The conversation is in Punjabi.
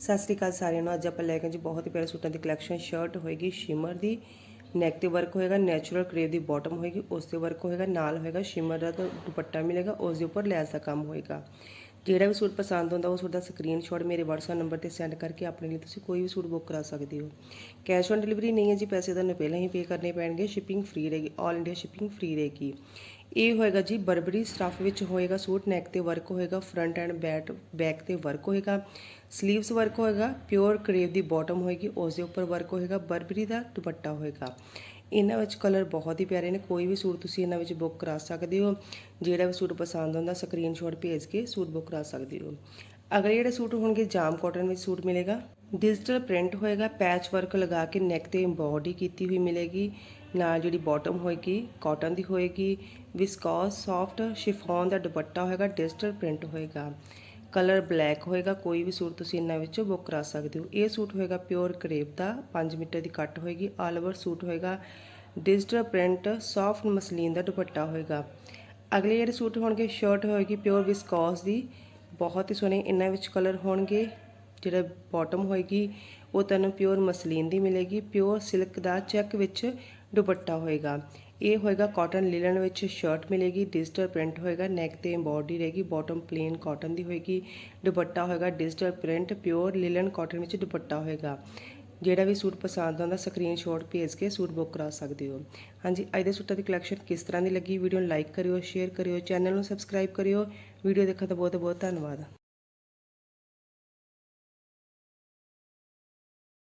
ਸਤਿ ਸ੍ਰੀ ਅਕਾਲ ਸਾਰਿਆਂ ਨੂੰ। ਅੱਜ ਆਪਾਂ ਲੈ ਕੇ ਜੀ ਬਹੁਤ ਹੀ ਪਿਆਰੇ ਸੂਟਾਂ ਦੀ ਕਲੈਕਸ਼ਨ ਸ਼ਰਟ ਹੋਏਗੀ ਸ਼ਿਮਰ ਦੀ ਨੈਕ ਤੇ ਵਰਕ ਹੋਏਗਾ ਨੈਚੁਰਲ ਕਰੇਵ ਦੀ ਬਾਟਮ ਹੋਏਗੀ, ਉਸ ਤੇ ਵਰਕ ਹੋਏਗਾ, ਨਾਲ ਹੋਏਗਾ ਸ਼ਿਮਰ ਦਾ ਤਾਂ ਦੁਪੱਟਾ ਮਿਲੇਗਾ, ਉਸ ਦੇ ਉੱਪਰ ਲੈਸ ਦਾ ਕੰਮ ਹੋਏਗਾ। ਜਿਹੜਾ ਵੀ ਸੂਟ ਪਸੰਦ ਹੁੰਦਾ ਉਹ ਸੂਟ ਦਾ ਸਕਰੀਨਸ਼ਾਟ ਮੇਰੇ WhatsApp ਨੰਬਰ ਤੇ ਸੈਂਡ ਕਰਕੇ ਆਪਣੇ ਲਈ ਤੁਸੀਂ ਕੋਈ ਵੀ ਸੂਟ ਬੁੱਕ ਕਰਾ ਸਕਦੇ ਹੋ। ਕੈਸ਼ ਔਨ ਡਿਲੀਵਰੀ ਨਹੀਂ ਹੈ ਜੀ, ਪੈਸੇ ਤੁਹਾਨੂੰ ਪਹਿਲਾਂ ਹੀ ਪੇ ਕਰਨੇ ਪੈਣਗੇ ਸ਼ਿਪਿੰਗ ਫ੍ਰੀ ਰਹੇਗੀ 올 ਇੰਡੀਆ ਸ਼ਿਪਿੰਗ ਫ੍ਰੀ ਰਹੇਗੀ। ਇਹ ਹੋਏਗਾ ਜੀ ਬਰਬਰੀ ਸਟਫ ਵਿੱਚ ਹੋਏਗਾ ਸੂਟ ਨੈਕ ਤੇ ਵਰਕ ਹੋਏਗਾ ਫਰੰਟ ਐਂਡ ਬੈਕ ਬੈਕ ਤੇ ਵਰਕ ਹੋਏਗਾ ਸਲੀਵਸ ਵਰਕ ਹੋਏਗਾ ਪਿਓਰ ਕਰੇਵ ਦੀ ਬਾਟਮ ਹੋਏਗੀ ਉਸ ਦੇ ਉੱਪਰ ਵਰਕ ਹੋਏਗਾ, ਬਰਬਰੀ ਦਾ ਦੁਪੱਟਾ ਹੋਏਗਾ। ਇਹਨਾਂ ਵਿੱਚ ਕਲਰ ਬਹੁਤ ਹੀ ਪਿਆਰੇ ਨੇ, ਕੋਈ ਵੀ ਸੂਟ ਤੁਸੀਂ ਇਹਨਾਂ ਵਿੱਚ ਬੁੱਕ ਕਰਾ ਸਕਦੇ ਹੋ। ਜਿਹੜਾ ਵੀ ਸੂਟ ਪਸੰਦ ਆਉਂਦਾ ਸਕਰੀਨਸ਼ਾਟ ਭੇਜ ਕੇ ਸੂਟ ਬੁੱਕ ਕਰਾ ਸਕਦੇ ਹੋ। ਅਗਲੇ ਜਿਹੜੇ ਸੂਟ ਹੋਣਗੇ, ਜਾਮ ਕਾਟਨ ਵਿੱਚ ਸੂਟ ਮਿਲੇਗਾ। ਡਿਜੀਟਲ ਪ੍ਰਿੰਟ ਹੋਏਗਾ ਪੈਚ ਵਰਕ ਲਗਾ ਕੇ ਨੈਕ ਤੇ ਐਮਬੋਡੀ ਕੀਤੀ ਹੋਈ ਮਿਲੇਗੀ। ਨਾਲ ਜਿਹੜੀ ਬਾਟਮ ਹੋਏਗੀ ਕਾਟਨ ਦੀ ਹੋਏਗੀ ਵਿਸਕੋਸ ਸੌਫਟ ਸ਼ਿਫੋਨ ਦਾ ਦੁਪੱਟਾ ਹੋਏਗਾ ਡਿਜੀਟਲ ਪ੍ਰਿੰਟ ਹੋਏਗਾ। ਕਲਰ ਬਲੈਕ ਹੋਏਗਾ, ਕੋਈ ਵੀ ਸੂਟ ਤੁਸੀਂ ਇਹਨਾਂ ਵਿੱਚੋਂ ਬੁੱਕ ਕਰਾ ਸਕਦੇ ਹੋ। ਇਹ ਸੂਟ ਹੋਏਗਾ ਪਿਓਰ ਕਰੇਪ ਦਾ 5 ਮੀਟਰ ਦੀ ਕੱਟ ਹੋਏਗੀ। ਆਲ ਓਵਰ ਸੂਟ ਹੋਏਗਾ ਡਿਜੀਟਲ ਪ੍ਰਿੰਟ ਸੌਫਟ ਮਸਲੀਨ ਦਾ ਦੁਪੱਟਾ ਹੋਏਗਾ। ਅਗਲੇ ਜਿਹੜੇ ਸੂਟ ਹੋਣਗੇ ਸ਼ਰਟ ਹੋਏਗੀ ਪਿਓਰ ਵਿਸਕੋਸ ਦੀ। ਬਹੁਤ ਹੀ ਸੋਹਣੇ ਇਹਨਾਂ ਵਿੱਚ ਕਲਰ ਹੋਣਗੇ। ਜਿਹੜਾ ਬਾਟਮ ਹੋਏਗੀ, ਉਹ ਤੁਹਾਨੂੰ ਪਿਓਰ ਮਸਲੀਨ ਦੀ ਮਿਲੇਗੀ। ਪਿਓਰ ਸਿਲਕ ਦਾ ਚੈੱਕ ਵਿੱਚ ਦੁਪੱਟਾ ਹੋਏਗਾ। ਇਹ ਹੋਏਗਾ ਕਾਟਨ ਲਿਲਨ ਵਿੱਚ ਸ਼ਰਟ ਮਿਲੇਗੀ ਡਿਜੀਟਲ ਪ੍ਰਿੰਟ ਹੋਏਗਾ ਨੈਕ ਤੇ ਐਮਬੋਡੀ ਰਹੇਗੀ ਬਾਟਮ ਪਲੇਨ ਕਾਟਨ ਦੀ ਹੋਏਗੀ। ਦੁਪੱਟਾ ਹੋਏਗਾ digital print pure linen cotton ਵਿੱਚ ਦੁਪੱਟਾ ਹੋਏਗਾ। ਜਿਹੜਾ ਵੀ ਸੂਟ ਪਸੰਦ ਆਉਂਦਾ ਸਕਰੀਨਸ਼ਾਟ ਭੇਜ ਕੇ ਸੂਟ ਬੁੱਕ ਕਰਾ ਸਕਦੇ ਹੋ। ਹਾਂਜੀ, ਅੱਜ ਦੇ ਸੂਟਾਂ ਦੀ ਕਲੈਕਸ਼ਨ ਕਿਸ ਤਰ੍ਹਾਂ ਦੀ ਲੱਗੀ? ਵੀਡੀਓ ਨੂੰ ਲਾਈਕ ਕਰਿਓ ਸ਼ੇਅਰ ਕਰਿਓ ਚੈਨਲ ਨੂੰ ਸਬਸਕ੍ਰਾਈਬ ਕਰਿਓ। ਵੀਡੀਓ ਦੇਖਣ ਦਾ ਬਹੁਤ ਬਹੁਤ ਧੰਨਵਾਦ।